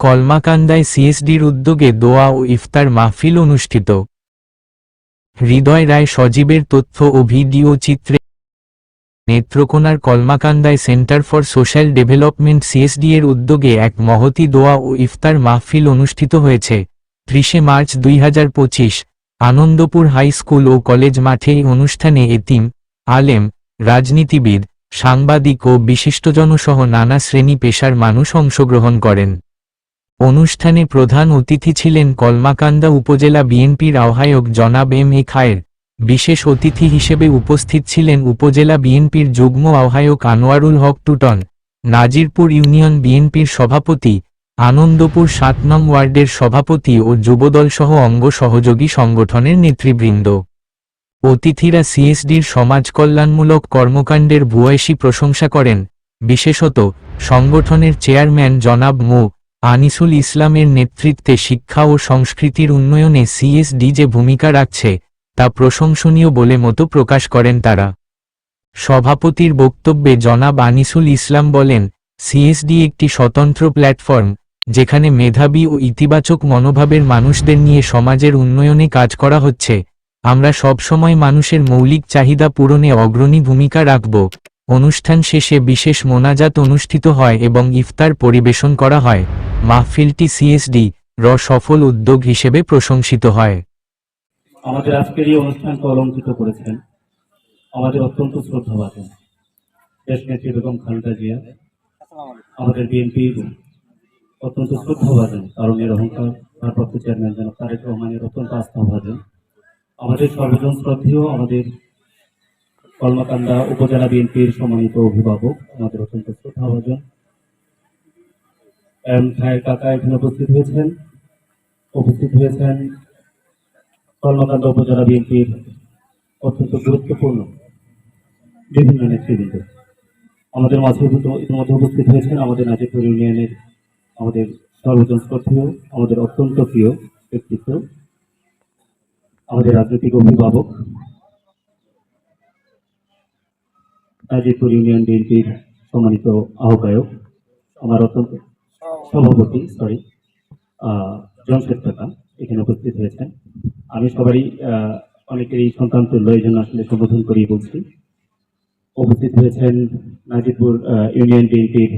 কলমাকান্দায় সিএসডির উদ্যোগে দোয়া ও ইফতার মাহফিল অনুষ্ঠিত। হৃদয় রায় সজীবের তথ্য ও ভিডিও চিত্রে নেত্রকোনার কলমাকান্দায় centre for social development CSD এর উদ্যোগে এক মহতি দোয়া ও ইফতার মাহফিল অনুষ্ঠিত হয়েছে। ত্রিশে মার্চ দুই হাজার পঁচিশ, আনন্দপুর হাই স্কুল ও কলেজ মাঠে এই অনুষ্ঠানে এতিম, আলেম, রাজনীতিবিদ, সাংবাদিক ও বিশিষ্টজনসহ নানা শ্রেণি পেশার মানুষ অংশগ্রহণ করেন। অনুষ্ঠানে প্রধান অতিথি ছিলেন কলমাকান্দা উপজেলা বিএনপির আহ্বায়ক জনাব এম এ খায়ের। বিশেষ অতিথি হিসেবে উপস্থিত ছিলেন উপজেলা বিএনপির যুগ্ম আহ্বায়ক আনোয়ারুল হক টুটন, নাজিরপুর ইউনিয়ন বিএনপির সভাপতি, আনন্দপুর সাত নং ওয়ার্ডের সভাপতি ও যুবদল সহ অঙ্গ সহযোগী সংগঠনের নেতৃবৃন্দ। অতিথিরা সিএসডির সমাজ কল্যাণমূলক কর্মকাণ্ডের ভূয়সী প্রশংসা করেন। বিশেষত সংগঠনের চেয়ারম্যান জনাব মো. আনিসুল ইসলামের নেতৃত্বে শিক্ষা ও সংস্কৃতির উন্নয়নে সিএসডি যে ভূমিকা রাখছে, তা প্রশংসনীয় বলে মতো প্রকাশ করেন তারা। সভাপতির বক্তব্যে জনাব আনিসুল ইসলাম বলেন সিএসডি একটি স্বতন্ত্র প্ল্যাটফর্ম, যেখানে মেধাবী ও ইতিবাচক মনোভাবের মানুষদের নিয়ে সমাজের উন্নয়নে কাজ করা হচ্ছে। আমরা সবসময় মানুষের মৌলিক চাহিদা পূরণে অগ্রণী ভূমিকা রাখব। অনুষ্ঠান শেষে বিশেষ মোনাজাত অনুষ্ঠিত হয় এবং ইফতার পরিবেশন করা হয়। মাহফিলটি সিএসডি র সফল উদ্যোগ হিসেবে প্রশংসিত হয়। আমাদের আজকের এই অনুষ্ঠানকে অলঙ্কৃত করেছেন আমাদের অত্যন্ত শ্রদ্ধাভাজন দেশ নেত্রী বেগম খালেদা জিয়া। আমাদের বিএনপির অত্যন্ত শ্রদ্ধাভাজন কারণ এর অহংকার ভারপ্রাপ্ত চেয়ারম্যান যেন তারেক রহমানের অত্যন্ত আস্থাভাজন। আমাদের সর্বজন শ্রদ্ধেয়, আমাদের কলমাকান্দা উপজেলা বিএনপির সম্মানিত অভিভাবক আমাদের অত্যন্ত শ্রদ্ধাভাজন এম খায়ের কাকা এখানে উপস্থিত হয়েছেন। উপস্থিত হয়েছেন কর্মকাণ্ড উপজেলা বিএনপির অত্যন্ত গুরুত্বপূর্ণ বিভিন্ন নেতৃবৃন্দ। আমাদের মাঝে ইতিম- ইতিমধ্যে উপস্থিত হয়েছেন আমাদের নাজিরপুর ইউনিয়নের আমাদের সর্বজন শ্রদ্ধেয়, আমাদের অত্যন্ত প্রিয় ব্যক্তিত্ব, আমাদের রাজনৈতিক অভিভাবক নাজিরপুর ইউনিয়ন বিএনপির সম্মানিত আহ্বায়ক, আমার অত্যন্ত সভাপতি সরি জমশেদ কাকা এখানে উপস্থিত হয়েছেন। আমি সবারই অনেকের অনেকেরই সংক্রান্ত তুল্য এই জন্য আসলে সম্বোধন করিয়ে বলছি। উপস্থিত হয়েছেন নাজিপুর ইউনিয়ন বিএনপির